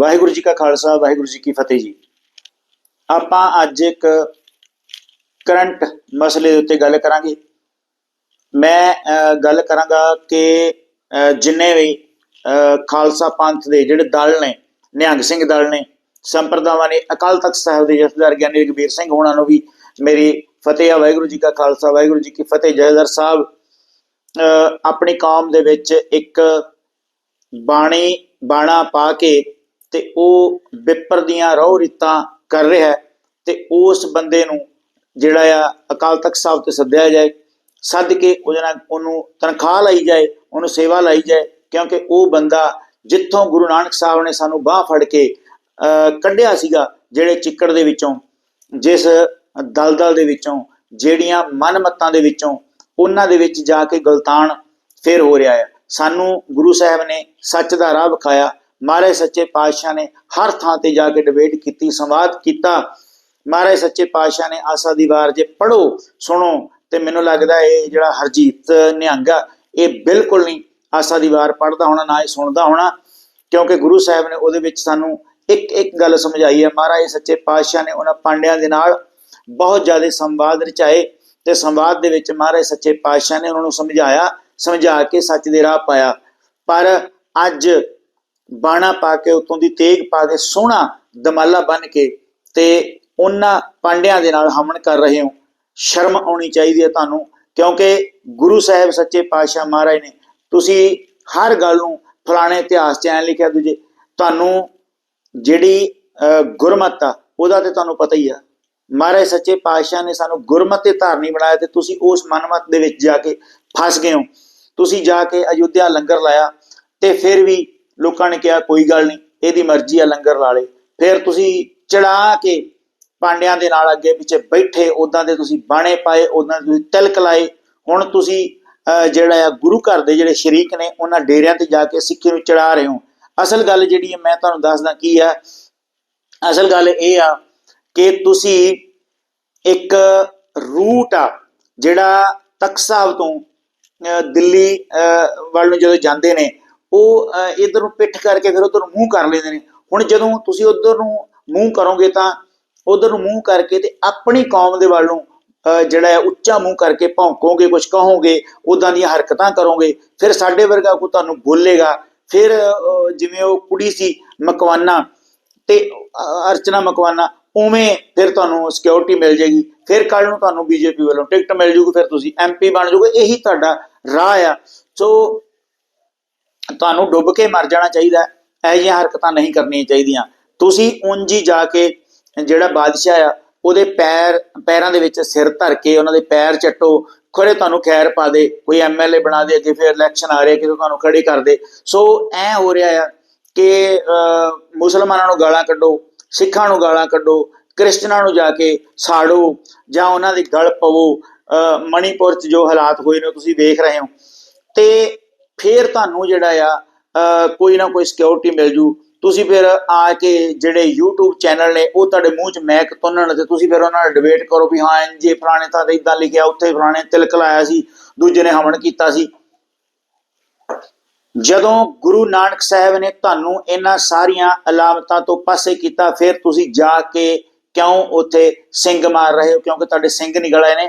ਵਾਹਿਗੁਰੂ ਜੀ ਕਾ ਖਾਲਸਾ ਵਾਹਿਗੁਰੂ ਜੀ ਕੀ ਫਤਿਹ ਜੀ। ਆਪਾਂ ਅੱਜ ਇੱਕ ਕਰੰਟ ਮਸਲੇ ਦੇ ਉੱਤੇ ਗੱਲ ਕਰਾਂਗੇ। ਮੈਂ ਅਹ, ਗੱਲ ਕਰਾਂਗਾ ਕਿ ਜਿੰਨੇ ਵੀ ਅਹ, ਖਾਲਸਾ ਪੰਥ ਦੇ ਜਿਹੜੇ ਦਲ ਨੇ ਨਿਹੰਗ ਸਿੰਘ ਦਲ ਨੇ ਸੰਪਰਦਾਵਾਂ ਨੇ ਅਕਾਲ ਤਖਤ ਸਾਹਿਬ ਦੇ ਜਥੇਦਾਰ ਗਿਆਨੀ ਰਘਬੀਰ ਸਿੰਘ ਹੋਣਾ ਨੂੰ ਵੀ ਮੇਰੀ ਫਤਿਹ ਆ ਵਾਹਿਗੁਰੂ ਜੀ ਕਾ ਖਾਲਸਾ ਵਾਹਿਗੁਰੂ ਜੀ ਕੀ ਫਤਿਹ। ਜਥੇਦਾਰ ਸਾਹਿਬ ਅਹ, ਆਪਣੀ ਕੌਮ ਦੇ ਵਿੱਚ ਇੱਕ ਬਾਣੀ ਬਾਣਾ ਪਾ ਕੇ ਤੇ ਉਹ ਵਿਪਰ ਦੀਆਂ ਰਹੁ ਰੀਤਾਂ ਕਰ ਰਿਹਾ ਤੇ ਉਸ ਬੰਦੇ ਨੂੰ ਜਿਹੜਾ ਆ ਅਕਾਲ ਤਖਤ ਸਾਹਿਬ ਤੇ ਸੱਦਿਆ ਜਾਏ ਸੱਦ ਕੇ ਉਹਦੇ ਨਾਲ ਉਹਨੂੰ ਤਨਖਾਹ ਲਈ ਜਾਏ ਉਹਨੂੰ ਸੇਵਾ ਲਈ ਜਾਏ ਕਿਉਂਕਿ ਉਹ ਬੰਦਾ ਜਿੱਥੋਂ ਗੁਰੂ ਨਾਨਕ ਸਾਹਿਬ ਨੇ ਸਾਨੂੰ ਬਾਹ ਫੜ ਕੇ ਅਹ, ਕੱਢਿਆ ਸੀਗਾ ਜਿਹੜੇ ਚਿੱਕੜ ਦੇ ਵਿੱਚੋਂ ਜਿਸ ਦਲਦਲ ਦੇ ਵਿੱਚੋਂ ਜਿਹੜੀਆਂ ਮਨਮਤਾਂ ਦੇ ਵਿੱਚੋਂ ਉਹਨਾਂ ਦੇ ਵਿੱਚ ਜਾ ਕੇ ਗਲਤਾਨ ਫੇਰ ਹੋ ਰਿਹਾ ਹੈ ਸਾਨੂੰ ਗੁਰੂ ਸਾਹਿਬ ਨੇ ਸੱਚ ਦਾ ਰਾਹ ਵਿਖਾਇਆ ਮਹਾਰਾਜ ਸੱਚੇ ਪਾਤਸ਼ਾਹ ਨੇ ਹਰ ਥਾਂ ਤੇ ਜਾ ਕੇ ਡਿਬੇਟ ਕੀਤੀ, ਸੰਵਾਦ ਕੀਤਾ। ਮਹਾਰਾਜ ਸੱਚੇ ਪਾਤਸ਼ਾਹ ਨੇ ਆਸਾ ਦੀ ਵਾਰ ਜੇ ਪੜੋ ਸੁਣੋ ਤੇ ਮੈਨੂੰ ਲੱਗਦਾ ਇਹ ਜਿਹੜਾ ਹਰਜੀਤ ਨਿਹੰਗ ਇਹ ਬਿਲਕੁਲ ਨਹੀਂ ਆਸਾ ਦੀ ਵਾਰ ਪੜਦਾ ਹੋਣਾ, ਨਾ ਹੀ ਸੁਣਦਾ ਹੋਣਾ, ਕਿਉਂਕਿ ਗੁਰੂ ਸਾਹਿਬ ਨੇ ਉਹਦੇ ਵਿੱਚ ਸਾਨੂੰ ਇੱਕ ਇੱਕ ਗੱਲ ਸਮਝਾਈ ਹੈ। ਮਹਾਰਾਜ ਸੱਚੇ ਪਾਤਸ਼ਾਹ ਨੇ ਉਹਨਾਂ ਪਾਂਡਿਆਂ ਦੇ ਨਾਲ ਬਹੁਤ ਜ਼ਿਆਦਾ ਸੰਵਾਦ ਰਚਾਏ ਤੇ ਸੰਵਾਦ ਦੇ ਵਿੱਚ ਮਹਾਰਾਜ ਸੱਚੇ ਪਾਤਸ਼ਾਹ ਨੇ ਉਹਨਾਂ ਨੂੰ ਸਮਝਾਇਆ, ਸਮਝਾ ਕੇ ਸੱਚ ਦੇ ਰਾਹ ਪਾਇਆ। ਪਰ ਅੱਜ ਬਾਣਾ ਪਾ ਕੇ ਉਤੋਂ ਦੀ ਤੇਗ ਪਾ ਕੇ ਸੋਹਣਾ ਦਮਾਲਾ ਬਨ ਕੇ ਤੇ ਉਹਨਾਂ ਪਾਂਡਿਆਂ ਦੇ ਨਾਲ ਹਮਨ ਕਰ ਰਹੇ ਹੋ। ਸ਼ਰਮ ਆਉਣੀ ਚਾਹੀਦੀ ਹੈ ਤੁਹਾਨੂੰ ਕਿਉਂਕਿ ਗੁਰੂ ਸਾਹਿਬ ਸੱਚੇ ਪਾਤਸ਼ਾਹ ਮਹਾਰਾਜ ਨੇ ਤੁਸੀਂ ਹਰ ਗੱਲ ਨੂੰ ਫਲਾਣੇ ਇਤਿਹਾਸ 'ਚ ਐ ਲਿਖਿਆ ਦੂਜੇ ਤੁਹਾਨੂੰ ਜਿਹੜੀ ਅਹ, ਗੁਰਮਤ ਆ ਉਹਦਾ ਤੇ ਤੁਹਾਨੂੰ ਪਤਾ ਹੀ ਆ। ਮਹਾਰਾਜ ਸੱਚੇ ਪਾਤਸ਼ਾਹ ਨੇ ਸਾਨੂੰ ਗੁਰਮਤਿ ਤੇ ਧਾਰਨੀ ਬਣਾਇਆ ਤੇ ਤੁਸੀਂ ਉਸ ਮਨਮਤ ਦੇ ਵਿੱਚ ਜਾ ਕੇ ਫਸ ਗਏ ਹੋ। ਤੁਸੀਂ ਜਾ ਕੇ ਅਯੁੱਧਿਆ ਲੰਗਰ ਲਾਇਆ ਤੇ ਫਿਰ ਵੀ ਲੋਕਾਂ ਨੇ ਕਿਹਾ ਕੋਈ ਗੱਲ ਨਹੀਂ ਇਹਦੀ ਮਰਜ਼ੀ ਆ ਲੰਗਰ ਲਾ ਲੇ ਫਿਰ ਤੁਸੀਂ ਚੜਾ ਕੇ ਪਾਂਡਿਆਂ ਦੇ ਨਾਲ ਅੱਗੇ ਪਿੱਛੇ ਬੈਠੇ ਉਦਾਂ ਦੇ ਤੁਸੀਂ ਬਾਣੇ ਪਾਏ ਉਦਾਂ ਦੇ ਤੁਸੀਂ ਤਿਲਕ ਲਾਏ। ਹੁਣ ਤੁਸੀਂ ਅਹ, ਜਿਹੜਾ ਆ ਗੁਰੂ ਘਰ ਦੇ ਜਿਹੜੇ ਸ਼ਰੀਕ ਨੇ ਉਹਨਾਂ ਡੇਰਿਆਂ ਤੇ ਜਾ ਕੇ ਸਿੱਖੀ ਨੂੰ ਚੜਾ ਰਹੇ ਹੋ। ਅਸਲ ਗੱਲ ਜਿਹੜੀ ਹੈ ਮੈਂ ਤੁਹਾਨੂੰ ਦੱਸਦਾ ਕੀ ਆ। ਅਸਲ ਗੱਲ ਇਹ ਆ ਕਿ ਤੁਸੀਂ ਇੱਕ ਰੂਟ ਆ ਜਿਹੜਾ ਤਖਤ ਸਾਹਿਬ ਤੋਂ ਅਹ, ਦਿੱਲੀ ਅਹ, ਵੱਲ ਨੂੰ ਜਦੋਂ ਜਾਂਦੇ ਨੇ ਉਹ ਇਧਰ ਨੂੰ ਪਿੱਠ ਕਰਕੇ ਫਿਰ ਉਧਰ ਮੂੰਹ ਕਰ ਲੈਂਦੇ ਨੇ। ਹੁਣ ਜਦੋਂ ਤੁਸੀਂ ਉਧਰ ਨੂੰ ਮੂੰਹ ਕਰੋਗੇ ਤਾਂ ਉਧਰ ਨੂੰ ਮੂੰਹ ਕਰਕੇ ਤੇ ਆਪਣੀ ਕੌਮ ਦੇ ਵੱਲ ਜਿਹੜਾ ਹੈ ਉੱਚਾ ਮੂੰਹ ਕਰਕੇ ਭੌਂਕੋਗੇ ਕੁਝ ਕਹੋਗੇ ਉਦਾਂ ਦੀਆਂ ਹਰਕਤਾਂ ਕਰੋਗੇ, ਫਿਰ ਸਾਡੇ ਵਰਗਾ ਕੋ ਤੁਹਾਨੂੰ ਬੋਲੇਗਾ। ਫਿਰ ਜਿਵੇਂ ਉਹ ਕੁੜੀ ਸੀ, ਮਕਵਾਨਾ ਤੇ ਅਰਚਨਾ ਮਕਵਾਨਾ, ਉਵੇਂ ਫਿਰ ਤੁਹਾਨੂੰ ਸਿਕਿਉਰਿਟੀ ਮਿਲ ਜੇਗੀ ਫਿਰ ਕੱਲ ਨੂੰ ਤੁਹਾਨੂੰ ਬੀਜੇਪੀ ਵੱਲੋਂ ਟਿਕਟ ਮਿਲ ਜੂਗੀ, ਫਿਰ ਤੁਸੀਂ ਐਮਪੀ ਬਣ ਜਾਓਗੇ ਇਹੀ ਤੁਹਾਡਾ ਰਾਹ ਆ। ਸੋ ਤੁਹਾਨੂੰ ਡੁੱਬ ਕੇ ਮਰ ਜਾਣਾ ਚਾਹੀਦਾ ਹੈ। ਇਹੋ ਜਿਹੀਆਂ ਹਰਕਤਾਂ ਨਹੀਂ ਕਰਨੀਆਂ ਚਾਹੀਦੀਆਂ। ਤੁਸੀਂ ਉਂਝ ਹੀ ਜਾ ਕੇ ਜਿਹੜਾ ਬਾਦਸ਼ਾਹ ਆ ਉਹਦੇ ਪੈਰ ਪੈਰਾਂ ਦੇ ਵਿੱਚ ਸਿਰ ਧਰ ਕੇ ਉਹਨਾਂ ਦੇ ਪੈਰ ਚੱਟੋ ਖਰੇ ਤੁਹਾਨੂੰ ਖੈਰ ਪਾ ਦੇ ਕੋਈ ਐਮਐਲਏ ਬਣਾ ਦੇ ਅੱਗੇ ਫਿਰ ਇਲੈਕਸ਼ਨ ਆ ਰਿਹਾ ਕਿ ਤੁਹਾਨੂੰ ਖੜੇ ਕਰ ਦੇ। ਸੋ ਐ ਹੋ ਰਿਹਾ ਆ ਕਿ ਮੁਸਲਮਾਨਾਂ ਨੂੰ ਗਾਲਾਂ ਕੱਢੋ ਸਿੱਖਾਂ ਨੂੰ ਗਾਲਾਂ ਕੱਢੋ ਕ੍ਰਿਸਚਨਾਂ ਨੂੰ ਜਾ ਕੇ ਸਾੜੋ ਜਾਂ ਉਹਨਾਂ ਦੀ ਗਲ ਪਵੋ। ਅਹ, ਮਣੀਪੁਰ 'ਚ ਜੋ ਹਾਲਾਤ ਹੋਏ ਨੇ ਉਹ ਤੁਸੀਂ ਵੇਖ ਰਹੇ ਹੋ। ਤੇ ਫਿਰ ਤੁਹਾਨੂੰ ਜਿਹੜਾ ਆ ਅਹ, ਕੋਈ ਨਾ ਕੋਈ ਸਿਕਿਉਰਿਟੀ ਮਿਲ ਜੂ। ਤੁਸੀਂ ਫਿਰ ਆ ਕੇ ਜਿਹੜੇ YouTube ਚੈਨਲ ਨੇ ਉਹ ਤੁਹਾਡੇ ਮੂੰਹ 'ਚ ਮੈਕ ਤੁੰਨਣ ਤੇ ਤੁਸੀਂ ਫਿਰ ਉਹਨਾਂ ਨਾਲ ਡਿਬੇਟ ਕਰੋ ਵੀ ਹਾਂ ਜੇ ਫਲਾਣੇ ਤਾਂ ਇਦਾਂ ਲਿਖਿਆ ਉੱਥੇ ਪੁਰਾਣੇ ਤਿਲਕ ਲਾਇਆ ਸੀ ਦੂਜੇ ਨੇ ਹਮਨ ਕੀਤਾ ਸੀ। ਜਦੋਂ ਗੁਰੂ ਨਾਨਕ ਸਾਹਿਬ ਨੇ ਤੁਹਾਨੂੰ ਇਹਨਾਂ ਸਾਰੀਆਂ ਅਲਾਮਤਾਂ ਤੋਂ ਪਾਸੇ ਕੀਤਾ ਫਿਰ ਤੁਸੀਂ ਜਾ ਕੇ ਕਿਉਂ ਉੱਥੇ ਸਿੰਘ ਮਾਰ ਰਹੇ ਹੋ? ਕਿਉਂਕਿ ਤੁਹਾਡੇ ਸਿੰਘ ਨਿਕਲ ਆਏ ਨੇ।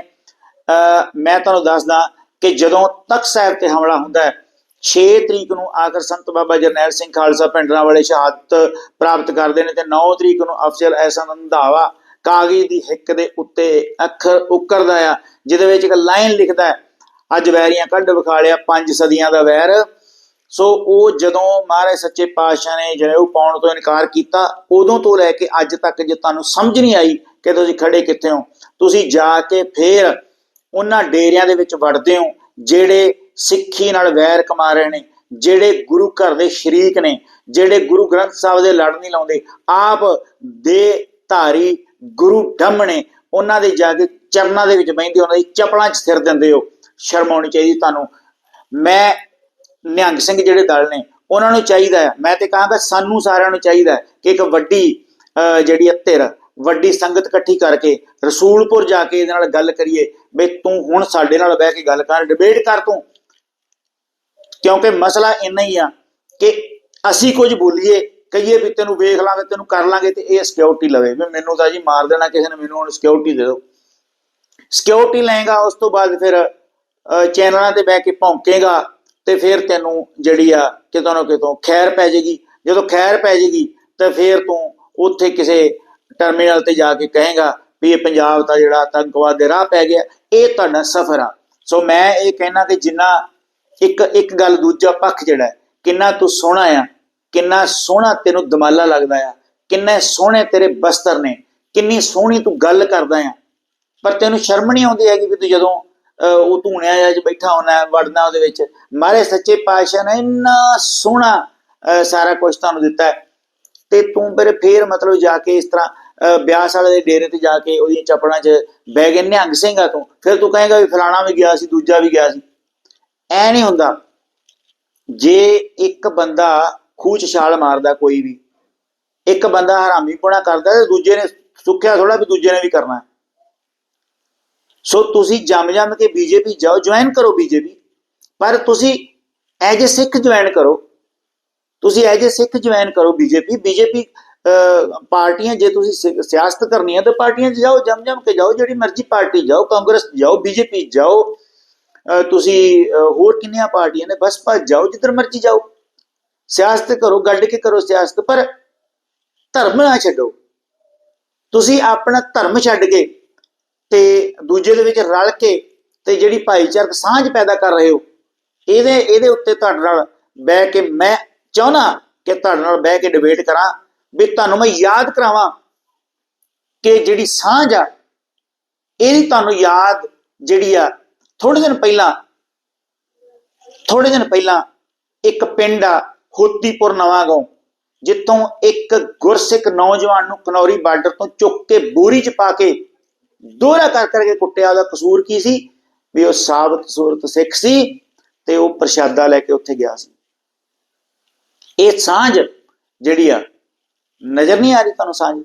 ਅਹ ਮੈਂ ਤੁਹਾਨੂੰ ਦੱਸਦਾ ਕਿ ਜਦੋਂ ਤਖਤ ਸਾਹਿਬ ਤੇ ਹਮਲਾ ਹੁੰਦਾ ਹੈ 6 ਤਰੀਕ ਨੂੰ ਆਖਰ ਸੰਤ ਬਾਬਾ ਜਰਨੈਲ ਸਿੰਘ ਖਾਲਸਾ ਪਿੰਡਰਾਂ ਵਾਲੇ ਸ਼ਹਾਦਤ ਪ੍ਰਾਪਤ ਕਰਦੇ ਨੇ ਤੇ 9 ਤਰੀਕ ਨੂੰ ਅਫਜ਼ਲ ਐਸਨ ਰੰਧਾਵਾ ਕਾਗਜ਼ ਦੀ ਹਿੱਕ ਦੇ ਉੱਤੇ ਅੱਖਰ ਉਕਰਦਾ ਆ, ਜਿਹਦੇ ਵਿੱਚ ਇੱਕ ਲਾਈਨ ਲਿਖਦਾ ਅੱਜ ਵੈਰੀਆਂ ਕੱਢ ਵਿਖਾ ਲਿਆ ਪੰਜ ਸਦੀਆਂ ਦਾ ਵੈਰ। ਸੋ ਉਹ ਜਦੋਂ ਮਹਾਰਾਜ ਸੱਚੇ ਪਾਤਸ਼ਾਹ ਨੇ ਜਨੇਊ ਪਾਉਣ ਤੋਂ ਇਨਕਾਰ ਕੀਤਾ, ਉਦੋਂ ਤੋਂ ਲੈ ਕੇ ਅੱਜ ਤੱਕ ਜੇ ਤੁਹਾਨੂੰ ਸਮਝ ਨਹੀਂ ਆਈ ਕਿ ਤੁਸੀਂ ਖੜੇ ਕਿੱਥੇ ਹੋ, ਤੁਸੀਂ ਜਾ ਕੇ ਫੇਰ ਉਹਨਾਂ ਡੇਰਿਆਂ ਦੇ ਵਿੱਚ ਵੜਦੇ ਹੋ, ਜਿਹੜੇ ਸਿੱਖੀ ਨਾਲ ਵੈਰ ਕਮਾ ਰਹੇ ਨੇ ਜਿਹੜੇ ਗੁਰੂ ਘਰ ਦੇ ਸ਼ਰੀਕ ਨੇ ਜਿਹੜੇ ਗੁਰੂ ਗ੍ਰੰਥ ਸਾਹਿਬ ਦੇ ਲੜ ਨਹੀਂ ਲਾਉਂਦੇ ਆਪ ਦੇ ਧਾਰੀ ਗੁਰੂ ਡੰਮ ਨੇ ਉਹਨਾਂ ਦੇ ਜਾ ਕੇ ਚਰਨਾਂ ਦੇ ਵਿੱਚ ਬੈਠਦੇ ਉਹਨਾਂ ਦੀ ਚਪਲਾਂ 'ਚ ਸਿਰ ਦਿੰਦੇ ਹੋ ਸ਼ਰਮ ਆਉਣੀ ਚਾਹੀਦੀ ਤੁਹਾਨੂੰ। ਮੈਂ ਨਿਹੰਗ ਸਿੰਘ ਜਿਹੜੇ ਦਲ ਨੇ ਉਹਨਾਂ ਨੂੰ ਚਾਹੀਦਾ ਹੈ ਮੈਂ ਤੇ ਕਹਾਂਗਾ ਸਾਨੂੰ ਸਾਰਿਆਂ ਨੂੰ ਚਾਹੀਦਾ ਹੈ ਕਿ ਇੱਕ ਵੱਡੀ ਅਹ, ਜਿਹੜੀ ਧਿਰ ਵੱਡੀ ਸੰਗਤ ਇਕੱਠੀ ਕਰਕੇ ਰਸੂਲਪੁਰ ਜਾ ਕੇ ਇਹਦੇ ਨਾਲ ਗੱਲ ਕਰੀਏ ਵੀ ਤੂੰ ਹੁਣ ਸਾਡੇ ਨਾਲ ਬਹਿ ਕੇ ਗੱਲ ਕਰ ਡਿਬੇਟ ਕਰ ਤੂੰ। ਕਿਉਂਕਿ ਮਸਲਾ ਇੰਨਾ ਹੀ ਆ ਕਿ ਅਸੀਂ ਕੁਝ ਬੋਲੀਏ, ਕਹੀਏ ਵੀ ਤੈਨੂੰ ਵੇਖ ਲਾਂਗੇ, ਤੈਨੂੰ ਕਰ ਲਾਂਗੇ ਤੇ ਇਹ ਸਿਕਿਉਰਿਟੀ ਲਵੇ। ਵੀ ਮੈਨੂੰ ਤਾਂ ਜੀ ਮਾਰ ਦੇਣਾ ਕਿਸੇ ਨੇ, ਮੈਨੂੰ ਹੁਣ ਸਿਕਿਉਰਿਟੀ ਦੇ ਦਿਓ। ਸਿਕਿਉਰਿਟੀ ਲਏਗਾ, ਉਸ ਤੋਂ ਬਾਅਦ ਫਿਰ ਚੈਨਲਾਂ ਤੇ ਬਹਿ ਕੇ ਭੌਂਕੇਗਾ ਤੇ ਫਿਰ ਤੈਨੂੰ ਜਿਹੜੀ ਆ ਕਿਤੋਂ ਨਾ ਕਿਤੋਂ ਖੈਰ ਪੈ ਜੇਗੀ ਜਦੋਂ ਖੈਰ ਪੈ ਜੇਗੀ ਤੇ ਫਿਰ ਤੂੰ ਉੱਥੇ ਕਿਸੇ ਟਰਮੀਨਲ ਤੇ ਜਾ ਕੇ ਕਹੇਗਾ ਵੀ ਇਹ ਪੰਜਾਬ ਦਾ ਜਿਹੜਾ ਆਤੰਕਵਾਦ ਦੇ ਰਾਹ ਪੈ ਗਿਆ, ਇਹ ਤੁਹਾਡਾ ਸਫਰ ਆ। ਸੋ ਮੈਂ ਇਹ ਕਹਿਣਾ ਕਿ ਜਿੰਨਾ ਇੱਕ ਇੱਕ ਗੱਲ ਦੂਜਾ ਪੱਖ ਜਿਹੜਾ ਕਿੰਨਾ ਤੂੰ ਸੋਹਣਾ ਆ ਕਿੰਨਾ ਸੋਹਣਾ ਤੈਨੂੰ ਦਮਾਲਾ ਲੱਗਦਾ ਆ ਕਿੰਨੇ ਸੋਹਣੇ ਤੇਰੇ ਬਸਤਰ ਨੇ ਕਿੰਨੀ ਸੋਹਣੀ ਤੂੰ ਗੱਲ ਕਰਦਾ ਆ। ਪਰ ਤੈਨੂੰ ਸ਼ਰਮ ਨਹੀਂ ਆਉਂਦੀ ਹੈਗੀ ਵੀ ਤੂੰ ਜਦੋਂ ਅਹ, ਉਹ ਧੂਣਿਆ ਜਿਹਾ 'ਚ ਬੈਠਾ ਹੋਣਾ ਵੜਨਾ ਉਹਦੇ ਵਿੱਚ। ਮਾਰੇ ਸੱਚੇ ਪਾਤਸ਼ਾਹ ਨੇ ਇੰਨਾ ਸੋਹਣਾ ਸਾਰਾ ਕੁਝ ਤੁਹਾਨੂੰ ਦਿੱਤਾ ਤੇ ਤੂੰ ਫਿਰ ਫੇਰ ਮਤਲਬ ਜਾ ਕੇ ਇਸ ਤਰ੍ਹਾਂ ਅਹ, ਬਿਆਸ ਵਾਲੇ ਦੇ ਡੇਰੇ ਤੇ ਜਾ ਕੇ ਉਹਦੀਆਂ ਚਪੜਾਂ 'ਚ ਬਹਿ ਗਏ ਨਿਹੰਗ ਸਿੰਘਾ ਤੂੰ। ਫਿਰ ਤੂੰ ਕਹੇਗਾ ਵੀ ਫਲਾਣਾ ਵੀ ਗਿਆ ਸੀ ਦੂਜਾ ਵੀ ਗਿਆ ਸੀ। ਐ ਨਹੀਂ ਹੁੰਦਾ। ਜੇ ਇੱਕ ਬੰਦਾ ਖੂਚ ਛਾਲ ਮਾਰਦਾ ਕੋਈ ਵੀ, ਇੱਕ ਬੰਦਾ ਹਰਾਮੀ ਪੁਣਾ ਕਰਦਾ ਤੇ ਦੂਜੇ ਨੇ ਸੁੱਖਿਆ ਥੋੜਾ ਵੀ ਦੂਜੇ ਨੇ ਵੀ ਕਰਨਾ। ਸੋ ਤੁਸੀਂ ਜੰਮ ਜੰਮ ਕੇ ਬੀਜੇਪੀ ਜਾਓ, ਜੁਆਇਨ ਕਰੋ ਬੀਜੇਪੀ, ਪਰ ਤੁਸੀਂ ਐਜ ਅ ਸਿੱਖ ਜੁਆਇਨ ਕਰੋ, ਤੁਸੀਂ ਐਜ ਅ ਸਿੱਖ ਜੁਆਇਨ ਕਰੋ ਬੀਜੇਪੀ ਬੀਜੇਪੀ ਪਾਰਟੀਆਂ ਜੇ ਤੁਸੀਂ ਸਿਆਸਤ ਕਰਨੀ ਹੈ ਤਾਂ ਪਾਰਟੀਆਂ 'ਚ ਜਾਓ, ਜੰਮ ਜੰਮ ਕੇ ਜਾਓ, ਜਿਹੜੀ ਮਰਜ਼ੀ ਪਾਰਟੀ ਜਾਓ, ਕਾਂਗਰਸ ਜਾਓ, ਬੀਜੇਪੀ ਜਾਓ ਤੁਸੀਂ ਹੋਰ ਕਿੰਨੀਆਂ ਪਾਰਟੀਆਂ ਨੇ? ਬਸ ਭੱਜ ਜਾਓ, ਜਿੱਧਰ ਮਰਜ਼ੀ ਜਾਓ। ਸਿਆਸਤ ਕਰੋ, ਗੱਡ ਕੇ ਕਰੋ ਸਿਆਸਤ, ਪਰ ਧਰਮ ਨਾ ਛੱਡੋ। ਤੁਸੀਂ ਆਪਣਾ ਧਰਮ ਛੱਡ ਕੇ ਤੇ ਦੂਜੇ ਦੇ ਵਿੱਚ ਰਲ ਕੇ ਤੇ ਜਿਹੜੀ ਭਾਈਚਾਰਕ ਸਾਂਝ ਪੈਦਾ ਕਰ ਰਹੇ ਹੋ, ਇਹਦੇ ਇਹਦੇ ਉੱਤੇ ਤੁਹਾਡੇ ਨਾਲ ਬਹਿ ਕੇ ਮੈਂ ਚਾਹਨਾ ਕਿ ਤੁਹਾਡੇ ਨਾਲ ਬਹਿ ਕੇ ਡਿਬੇਟ ਕਰਾਂ, ਵੀ ਤੁਹਾਨੂੰ ਮੈਂ ਯਾਦ ਕਰਾਵਾਂ ਕਿ ਜਿਹੜੀ ਸਾਂਝ ਆ, ਇਹਦੀ ਤੁਹਾਨੂੰ ਯਾਦ ਜਿਹੜੀ ਆ ਥੋੜੇ ਦਿਨ ਪਹਿਲਾਂ ਥੋੜੇ ਦਿਨ ਪਹਿਲਾਂ ਇੱਕ ਪਿੰਡ ਆ ਹੋਤੀਪੁਰ ਨਵਾਂਗਾਉਂ ਜਿੱਥੋਂ ਇੱਕ ਗੁਰਸਿੱਖ ਨੌਜਵਾਨ ਨੂੰ ਕਨੌਰੀ ਬਾਰਡਰ ਤੋਂ ਚੁੱਕ ਕੇ ਬੋਰੀ 'ਚ ਪਾ ਕੇ ਦੋਹਰਾ ਕਰ ਕਰਕੇ ਕੁੱਟਿਆ। ਉਹਦਾ ਕਸੂਰ ਕੀ ਸੀ? ਵੀ ਉਹ ਸਾਬਤ ਸੂਰਤ ਸਿੱਖ ਸੀ ਤੇ ਉਹ ਪ੍ਰਸ਼ਾਦਾ ਲੈ ਕੇ ਉੱਥੇ ਗਿਆ ਸੀ। ਇਹ ਸਾਂਝ ਜਿਹੜੀ ਆ, ਨਜ਼ਰ ਨਹੀਂ ਆ ਰਹੀ ਤੁਹਾਨੂੰ ਸਾਂਝ?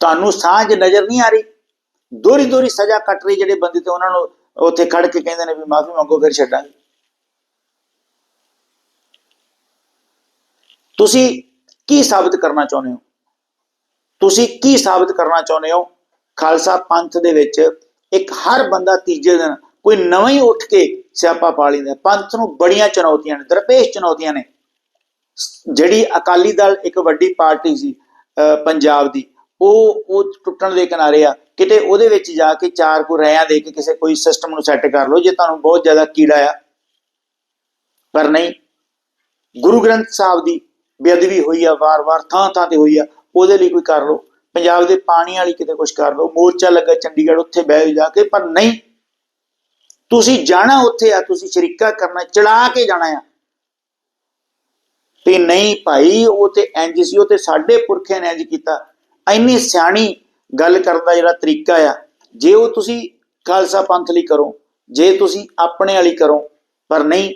ਤੁਹਾਨੂੰ ਸਾਂਝ ਨਜ਼ਰ ਨਹੀਂ ਆ ਰਹੀ? ਦੋਰੀ ਦੋਰੀ ਸਜ਼ਾ ਕੱਟ ਰਹੀ ਜਿਹੜੇ ਬੰਦੇ ਤੇ ਉਹਨਾਂ ਨੂੰ ਉੱਥੇ ਖੜ ਕੇ ਕਹਿੰਦੇ ਨੇ ਵੀ ਮਾਫੀ ਮੰਗੋ, ਫਿਰ ਛੱਡਾਂਗੇ। ਤੁਸੀਂ ਕੀ ਸਾਬਤ ਕਰਨਾ ਚਾਹੁੰਦੇ ਹੋ? ਤੁਸੀਂ ਕੀ ਸਾਬਤ ਕਰਨਾ ਚਾਹੁੰਦੇ ਹੋ? ਖਾਲਸਾ ਪੰਥ ਦੇ ਵਿੱਚ ਇੱਕ ਹਰ ਬੰਦਾ ਤੀਜੇ ਦਿਨ ਕੋਈ ਨਵਾਂ ਹੀ ਉੱਠ ਕੇ ਸਿਆਪਾ ਪਾ ਲੈਂਦਾ ਪੰਥ ਨੂੰ ਬੜੀਆਂ ਚੁਣੌਤੀਆਂ ਨੇ, ਦਰਪੇਸ਼ ਚੁਣੌਤੀਆਂ ਨੇ। ਜਿਹੜੀ ਅਕਾਲੀ ਦਲ ਇੱਕ ਵੱਡੀ ਪਾਰਟੀ ਸੀ, ਅਹ ਪੰਜਾਬ ਦੀ ਉਹ ਉਹ ਟੁੱਟਣ ਦੇ ਕਿਨਾਰੇ ਆ, ਕਿਤੇ ਉਹਦੇ ਵਿੱਚ ਜਾ ਕੇ ਚਾਰ ਕੋ ਰਿਆਂ ਦੇ ਕੇ ਕਿਸੇ ਕੋਈ ਸਿਸਟਮ ਨੂੰ ਸੈੱਟ ਕਰ ਲਓ, ਜੇ ਤੁਹਾਨੂੰ ਬਹੁਤ ਜ਼ਿਆਦਾ ਕੀੜਾ ਆ। ਪਰ ਨਹੀਂ, ਗੁਰੂ ਗ੍ਰੰਥ ਸਾਹਿਬ ਦੀ ਬੇਅਦਬੀ ਹੋਈ ਆ, ਵਾਰ-ਵਾਰ ਥਾਂ-ਥਾਂ ਤੇ ਹੋਈ ਆ, ਉਹਦੇ ਲਈ ਕੋਈ ਕਰ ਲਓ। ਪੰਜਾਬ ਦੇ ਪਾਣੀ ਵਾਲੀ ਕਿਤੇ ਕੁਝ ਕਰ ਲਓ, ਮੋਰਚਾ ਲੱਗਾ ਚੰਡੀਗੜ੍ਹ, ਉੱਥੇ ਬਹਿ ਜਾ ਕੇ, ਪਰ ਨਹੀਂ। ਤੁਸੀਂ ਜਾਣਾ ਉੱਥੇ ਆ, ਤੁਸੀਂ ਸ਼ਰੀਕਾ ਕਰਨਾ, ਚੜਾ ਕੇ ਜਾਣਾ ਆ। ਤੇ ਨਹੀਂ ਭਾਈ, ਉਹ ਤੇ ਇੰਜ ਸੀ, ਉਹ ਤੇ ਸਾਡੇ ਪੁਰਖਿਆਂ ਨੇ ਇੰਜ ਕੀਤਾ। ਇੰਨੀ ਸਿਆਣੀ ਗੱਲ ਕਰਨ ਦਾ ਜਿਹੜਾ ਤਰੀਕਾ ਆ ਜੇ ਉਹ ਤੁਸੀਂ ਖਾਲਸਾ ਪੰਥ ਲਈ ਕਰੋ ਜੇ ਤੁਸੀਂ ਆਪਣੇ ਵਾਲੀ ਕਰੋ ਪਰ ਨਹੀਂ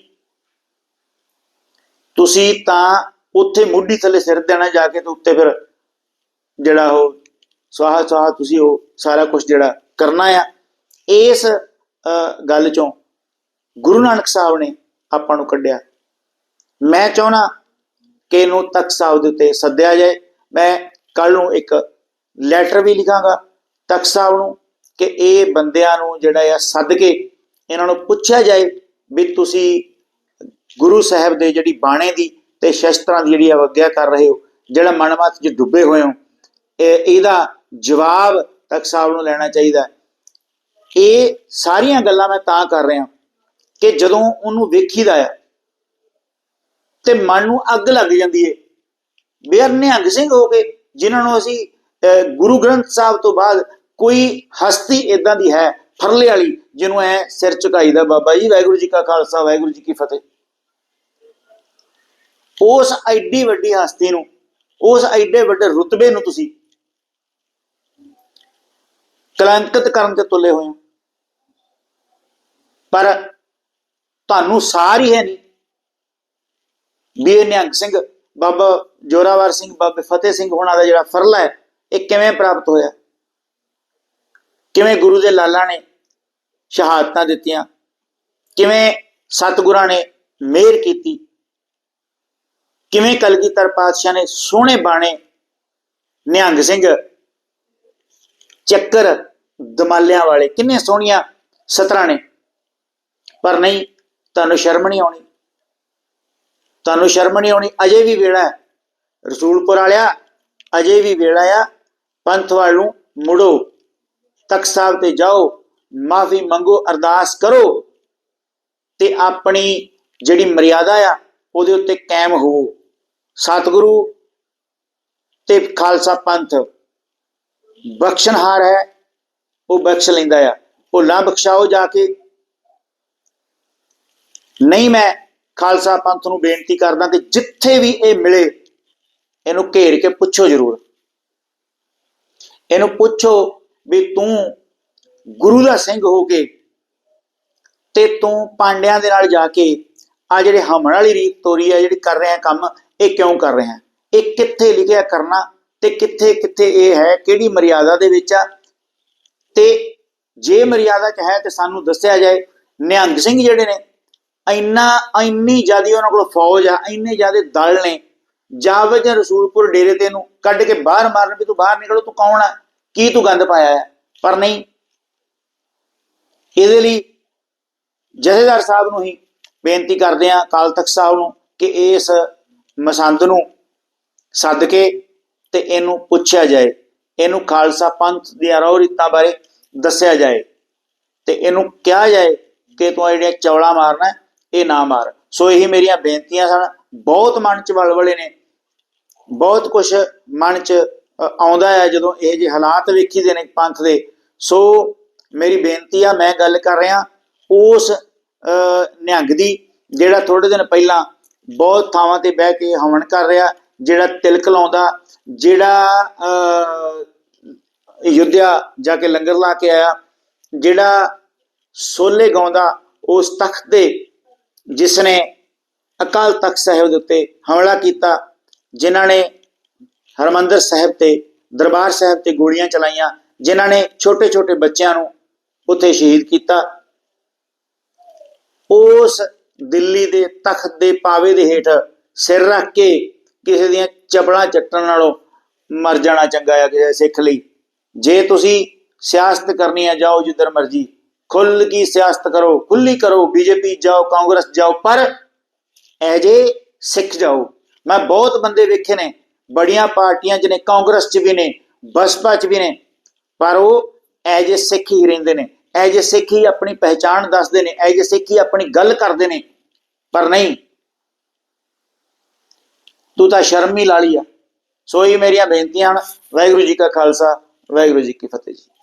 ਤੁਸੀਂ ਤਾਂ ਉੱਥੇ ਮੁੱਢੀ ਥੱਲੇ ਸਿਰ ਦੇਣਾ ਜਾ ਕੇ ਤੇ ਉੱਤੇ ਫਿਰ ਜਿਹੜਾ ਉਹ ਸਵਾਹ ਸਵਾਹ ਤੁਸੀਂ ਉਹ ਸਾਰਾ ਕੁਝ ਜਿਹੜਾ ਕਰਨਾ ਆ। ਇਸ ਅਹ, ਗੱਲ ਚੋਂ ਗੁਰੂ ਨਾਨਕ ਸਾਹਿਬ ਨੇ ਆਪਾਂ ਨੂੰ ਕੱਢਿਆ। ਮੈਂ ਚਾਹਣਾ ਕਿ ਇਹਨੂੰ ਤਖਤ ਸਾਹਿਬ ਦੇ ਉੱਤੇ ਸੱਦਿਆ ਜਾਏ। ਮੈਂ ਕੱਲ ਨੂੰ ਇੱਕ ਲੈਟਰ ਵੀ ਲਿਖਾਂਗਾ ਤਖਤ ਸਾਹਿਬ ਨੂੰ ਕਿ ਇਹ ਬੰਦਿਆਂ ਨੂੰ ਜਿਹੜਾ ਆ ਸੱਦ ਕੇ ਇਹਨਾਂ ਨੂੰ ਪੁੱਛਿਆ ਜਾਏ ਵੀ ਤੁਸੀਂ ਗੁਰੂ ਸਾਹਿਬ ਦੇ ਜਿਹੜੀ ਬਾਣੇ ਦੀ ਤੇ ਸ਼ਸਤਰਾਂ ਦੀ ਜਿਹੜੀ ਅਵਗਿਆ ਕਰ ਰਹੇ ਹੋ, ਜਿਹੜਾ ਮਨਮਤ 'ਚ ਡੁੱਬੇ ਹੋਏ ਹੋ ਇਹਦਾ ਜਵਾਬ ਤਖਤ ਸਾਹਿਬ ਨੂੰ ਲੈਣਾ ਚਾਹੀਦਾ ਇਹ ਸਾਰੀਆਂ ਗੱਲਾਂ ਮੈਂ ਤਾਂ ਕਰ ਰਿਹਾ ਕਿ ਜਦੋਂ ਉਹਨੂੰ ਵੇਖੀਦਾ ਆ ਤੇ ਮਨ ਨੂੰ ਅੱਗ ਲੱਗ ਜਾਂਦੀ ਏ। ਬੇਅਰ ਨਿਹੰਗ ਸਿੰਘ ਹੋ ਕੇ ਜਿਨ੍ਹਾਂ ਨੂੰ ਅਸੀਂ ਅਹ, ਗੁਰੂ ਗ੍ਰੰਥ ਸਾਹਿਬ ਤੋਂ ਬਾਅਦ ਕੋਈ ਹਸਤੀ ਇਦਾਂ ਦੀ ਹੈ ਫਰਲੇ ਵਾਲੀ ਜਿਹਨੂੰ ਐ ਸਿਰ ਝੁਕਾਈਦਾ ਬਾਬਾ ਜੀ ਵਾਹਿਗੁਰੂ ਜੀ ਕਾ ਖਾਲਸਾ ਵਾਹਿਗੁਰੂ ਜੀ ਕੀ ਫਤਿਹ। ਉਸ ਐਡੀ ਵੱਡੀ ਹਸਤੀ ਨੂੰ ਉਸ ਐਡੇ ਵੱਡੇ ਰੁਤਬੇ ਨੂੰ ਤੁਸੀਂ ਕਲੰਕਿਤ ਕਰਨ ਤੇ ਤੁਲੇ ਹੋਏ ਹੋ। ਪਰ ਤੁਹਾਨੂੰ ਸਾਰ ਹੀ ਹੈ ਨਹੀਂ। ਵੀ ਨਿਹੰਗ ਸਿੰਘ ਬਾਬਾ ਜੋਰਾਵਰ ਸਿੰਘ, ਬਾਬੇ ਫਤਿਹ ਸਿੰਘ ਹੋਣਾ ਦਾ ਜਿਹੜਾ ਫਰਲਾ ਹੈ, ਇਹ ਕਿਵੇਂ ਪ੍ਰਾਪਤ ਹੋਇਆ? ਕਿਵੇਂ ਗੁਰੂ ਦੇ ਲਾਲਾਂ ਨੇ ਸ਼ਹਾਦਤਾਂ ਦਿੱਤੀਆਂ? ਕਿਵੇਂ ਸਤਿਗੁਰਾਂ ਨੇ ਮਿਹਰ ਕੀਤੀ? ਕਿਵੇਂ ਕਲਗੀਧਰ ਪਾਤਸ਼ਾਹ ਨੇ ਸੋਹਣੇ ਬਾਣੇ, ਨਿਹੰਗ ਸਿੰਘ, ਚੱਕਰ ਦਮਾਲਿਆਂ ਵਾਲੇ, ਕਿੰਨੇ ਸੋਹਣੀਆਂ ਸਤਰਾਂ ਨੇ। ਪਰ ਨਹੀਂ, ਤੁਹਾਨੂੰ ਸ਼ਰਮ ਨਹੀਂ ਆਉਣੀ। ਤੁਹਾਨੂੰ ਸ਼ਰਮ ਨਹੀਂ ਆਉਣੀ, ਅਜੇ ਵੀ ਵੇਲਾ ਹੈ। ਰਸੂਲਪੁਰ ਵਾਲਿਆ, ਅਜੇ ਵੀ ਵੇਲਾ ਆ। ਪੰਥ ਵੱਲ ਨੂੰ ਮੁੜੋ। ਤਖਤ ਸਾਹਿਬ ਤੇ ਜਾਓ। ਮਾਫੀ ਮੰਗੋ, ਅਰਦਾਸ ਕਰੋ। ਤੇ ਆਪਣੀ ਜਿਹੜੀ ਮਰਿਆਦਾ ਆ, ਉਹਦੇ ਉੱਤੇ ਕਾਇਮ ਹੋਵੋ ਸਤਿਗੁਰੂ ਤੇ ਖਾਲਸਾ ਪੰਥ, ਬਖਸ਼ਣਹਾਰ ਹੈ। ਉਹ ਬਖਸ਼ ਲੈਂਦਾ ਆ। ਉਹ ਭੁੱਲਾਂ ਬਖਸ਼ਾਓ ਜਾ ਕੇ। ਨਹੀਂ ਮੈਂ ਖਾਲਸਾ ਪੰਥ ਨੂੰ ਬੇਨਤੀ ਕਰਦਾ ਕਿ ਜਿੱਥੇ ਵੀ ਇਹ ਮਿਲੇ, ਇਹਨੂੰ ਘੇਰ ਕੇ ਪੁੱਛੋ ਜ਼ਰੂਰ। ਇਹਨੂੰ ਪੁੱਛੋ ਵੀ ਤੂੰ ਗੁਰੂ ਦਾ ਸਿੰਘ ਹੋ ਕੇ ਤੇ ਤੂੰ ਪਾਂਡਿਆਂ ਦੇ ਨਾਲ ਜਾ ਕੇ ਆ ਜਿਹੜੇ ਹਮਣ ਵਾਲੀ ਰੀਤ ਤੋਰੀ ਆ, ਜਿਹੜੀ ਕਰ ਰਿਹਾ ਕੰਮ, ਇਹ ਕਿਉਂ ਕਰ ਰਿਹਾ? ਇਹ ਕਿੱਥੇ ਲਿਖਿਆ ਕਰਨਾ ਤੇ ਕਿੱਥੇ ਕਿੱਥੇ ਇਹ ਹੈ, ਕਿਹੜੀ ਮਰਿਆਦਾ ਦੇ ਵਿੱਚ ਆ? ਤੇ ਜੇ ਮਰਿਆਦਾ ਚ ਹੈ ਤੇ ਸਾਨੂੰ ਦੱਸਿਆ ਜਾਏ, ਨਿਹੰਗ ਸਿੰਘ ਜਿਹੜੇ ਨੇ ਇੰਨਾ, ਇੰਨੀ ਜਿਆਦੀ ਉਹਨਾਂ ਕੋਲ ਫੌਜ ਆ, ਇੰਨੇ ਜਿਆਦੇ ਦਲ ਨੇ। ਜਾਵਜ ਰਸੂਲਪੁਰ ਡੇਰੇ ਤੇ ਇਹਨੂੰ ਕੱਢ ਕੇ ਬਾਹਰ ਮਾਰਨ ਵੀ ਤੂੰ ਬਾਹਰ ਨਿਕਲੋ, ਤੂੰ ਕੌਣ ਆ? ਕੀ ਤੂੰ ਗੰਦ ਪਾਇਆ ਹੈ ਪਰ ਨਹੀਂ। ਇਹਦੇ ਲਈ ਜਥੇਦਾਰ ਸਾਹਿਬ ਨੂੰ ਹੀ ਬੇਨਤੀ ਕਰਦੇ ਆ ਕਾਲ ਤਖਤ ਸਾਹਿਬ ਨੂੰ, ਕਿ ਇਸ ਮਸੰਦ ਨੂੰ ਸੱਦ ਕੇ ਤੇ ਇਹਨੂੰ ਪੁੱਛਿਆ ਜਾਏ। ਇਹਨੂੰ ਖਾਲਸਾ ਪੰਥ ਦੀਆਂ ਰਹੁ ਰੀਤਾਂ ਬਾਰੇ ਦੱਸਿਆ ਜਾਏ। ਤੇ ਇਹਨੂੰ ਕਿਹਾ ਜਾਏ ਕਿ ਤੂੰ ਜਿਹੜੀਆਂ ਚੌਲਾ ਮਾਰਨਾ ਇਹ ਨਾ ਮਾਰ। ਸੋ ਇਹ ਮੇਰੀਆਂ ਬੇਨਤੀਆਂ ਸਨ। ਬਹੁਤ ਮਨ ਚ ਵਲਵਲੇ ਨੇ। ਬਹੁਤ ਕੁਝ ਮਨ ਚ ਆਉਂਦਾ ਹੈ ਜਦੋਂ ਇਹ ਜਿਹੇ ਹਾਲਾਤ ਵੇਖੀਦੇ ਨੇ ਪੰਥ ਦੇ। ਸੋ ਮੇਰੀ ਬੇਨਤੀ ਆ ਮੈਂ ਗੱਲ ਕਰ ਰਿਹਾ ਉਸ ਨਿਹੰਗ ਦੀ ਜਿਹੜਾ ਥੋੜੇ ਦਿਨ ਪਹਿਲਾਂ ਬਹੁਤ ਥਾਵਾਂ ਤੇ ਬਹਿ ਕੇ ਹਵਨ ਕਰ ਰਿਹਾ ਜਿਹੜਾ ਤਿਲਕ ਲਾਉਂਦਾ ਜਿਹੜਾ ਅ, ਅਯੁੱਧਿਆ ਜਾ ਕੇ ਲੰਗਰ ਲਾ ਕੇ ਆਇਆ ਜਿਹੜਾ ਸੋਲੇ ਗਾਉਂਦਾ ਉਸ ਤਖਤ ਦੇ ਜਿਸ ਨੇ ਅਕਾਲ ਤਖਤ ਸਾਹਿਬ ਦੇ ਉੱਤੇ ਹਮਲਾ ਕੀਤਾ, ਜਿਨ੍ਹਾਂ ਨੇ ਹਰਮੰਦਰ ਸਾਹਿਬ ਤੇ, ਦਰਬਾਰ ਸਾਹਿਬ ਤੇ ਗੋਲੀਆਂ ਚਲਾਈਆਂ, ਜਿਨ੍ਹਾਂ ਨੇ ਛੋਟੇ ਛੋਟੇ ਬੱਚਿਆਂ ਨੂੰ ਉੱਥੇ ਸ਼ਹੀਦ ਕੀਤਾ। ਉਸ ਦਿੱਲੀ ਦੇ ਤਖਤ ਦੇ ਪਾਵੇ ਦੇ ਹੇਠ ਸਿਰ ਰੱਖ ਕੇ ਕਿਸੇ ਦੀਆਂ ਚਪਲਾਂ ਚੱਟਣ ਨਾਲੋਂ ਮਰ ਜਾਣਾ ਚੰਗਾ ਆ ਕਿਸੇ ਸਿੱਖ ਲਈ। ਜੇ ਤੁਸੀਂ ਸਿਆਸਤ ਕਰਨੀ ਹੈ ਜਾਓ ਜਿੱਧਰ ਮਰਜ਼ੀ। ਖੁੱਲ ਕੀ ਸਿਆਸਤ ਕਰੋ? ਖੁੱਲੀ ਕਰੋ। ਬੀਜੇਪੀ ਜਾਓ, ਕਾਂਗਰਸ ਜਾਓ, ਪਰ ਐਜੇ ਸਿੱਖ ਜਾਓ। ਮੈਂ ਬਹੁਤ ਬੰਦੇ ਵੇਖੇ ਨੇ, ਬੜੀਆਂ ਪਾਰਟੀਆਂ ਜਿਹਨੇ ਕਾਂਗਰਸ 'ਚ ਵੀ ਨੇ, ਬਸਪਾ 'ਚ ਵੀ ਨੇ, ਪਰ ਉਹ ਐਜੇ ਸਿੱਖ ਹੀ ਰਹਿੰਦੇ ਨੇ ਐਜੇ ਸਿੱਖ ਹੀ ਆਪਣੀ ਪਹਿਚਾਣ ਦੱਸਦੇ ਨੇ ਐਜੇ ਸਿੱਖ ਹੀ ਆਪਣੀ ਗੱਲ ਕਰਦੇ ਨੇ, ਪਰ ਨਹੀਂ। ਤੂੰ ਤਾਂ ਸ਼ਰਮ ਹੀ ਲਾ ਲਈ ਆ। ਸੋ ਇਹ ਮੇਰੀਆਂ ਬੇਨਤੀਆਂ ਹਨ। ਵਾਹਿਗੁਰੂ ਜੀ ਕਾ ਖਾਲਸਾ, ਵਾਹਿਗੁਰੂ ਜੀ ਕੀ ਫਤਿਹ ਜੀ।